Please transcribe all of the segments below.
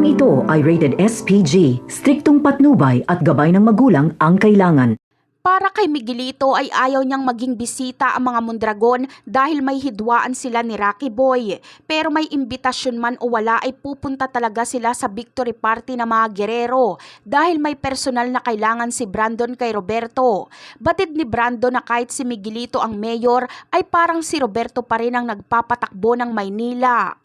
Programang ito ay rated SPG, striktong patnubay at gabay ng magulang ang kailangan. Para kay Miguelito ay ayaw niyang maging bisita ang mga Mondragon dahil may hidwaan sila ni Rocky Boy. Pero may imbitasyon man o wala ay pupunta talaga sila sa victory party ng mga gerero dahil may personal na kailangan si Brandon kay Roberto. Batid ni Brandon na kahit si Miguelito ang mayor ay parang si Roberto pa rin ang nagpapatakbo ng Maynila.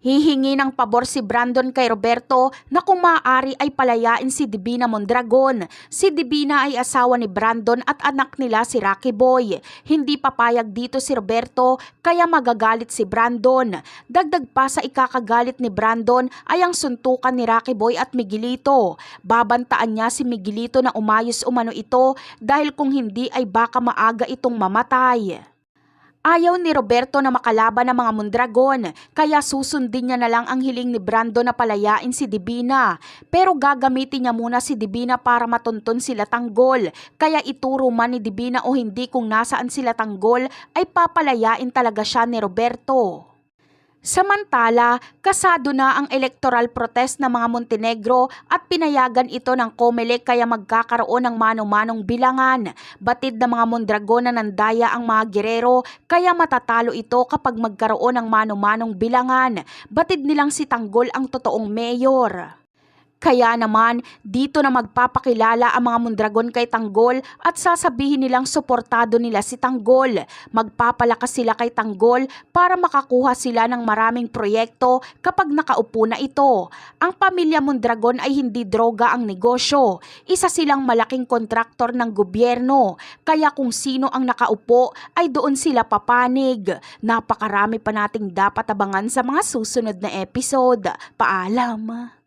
Hihingi ng pabor si Brandon kay Roberto na kung maaari ay palayain si Divina Mondragon. Si Divina ay asawa ni Brandon at anak nila si Rocky Boy. Hindi papayag dito si Roberto kaya magagalit si Brandon. Dagdag pa sa ikakagalit ni Brandon ay ang suntukan ni Rocky Boy at Miguelito. Babantaan niya si Miguelito na umayos umano ito dahil kung hindi ay baka maaga itong mamatay. Ayaw ni Roberto na makalaban ng mga Mondragon, kaya susundin niya na lang ang hiling ni Brando na palayain si Divina. Pero gagamitin niya muna si Divina para matunton sila tanggol, kaya ituro man ni Divina o hindi kung nasaan sila tanggol ay papalayain talaga siya ni Roberto. Samantala, kasado na ang electoral protest ng mga Montenegro at pinayagan ito ng COMELEC kaya magkakaroon ng mano-manong bilangan. Batid ng mga Mondragon na nandaya ang mga gerero kaya matatalo ito kapag magkaroon ng mano-manong bilangan. Batid nilang si Tanggol ang totoong mayor. Kaya naman, dito na magpapakilala ang mga Mondragon kay Tanggol at sasabihin nilang suportado nila si Tanggol. Magpapalakas sila kay Tanggol para makakuha sila ng maraming proyekto kapag nakaupo na ito. Ang pamilya Mondragon ay hindi droga ang negosyo. Isa silang malaking kontraktor ng gobyerno. Kaya kung sino ang nakaupo ay doon sila papanig. Napakarami pa nating dapat abangan sa mga susunod na episode. Paalam!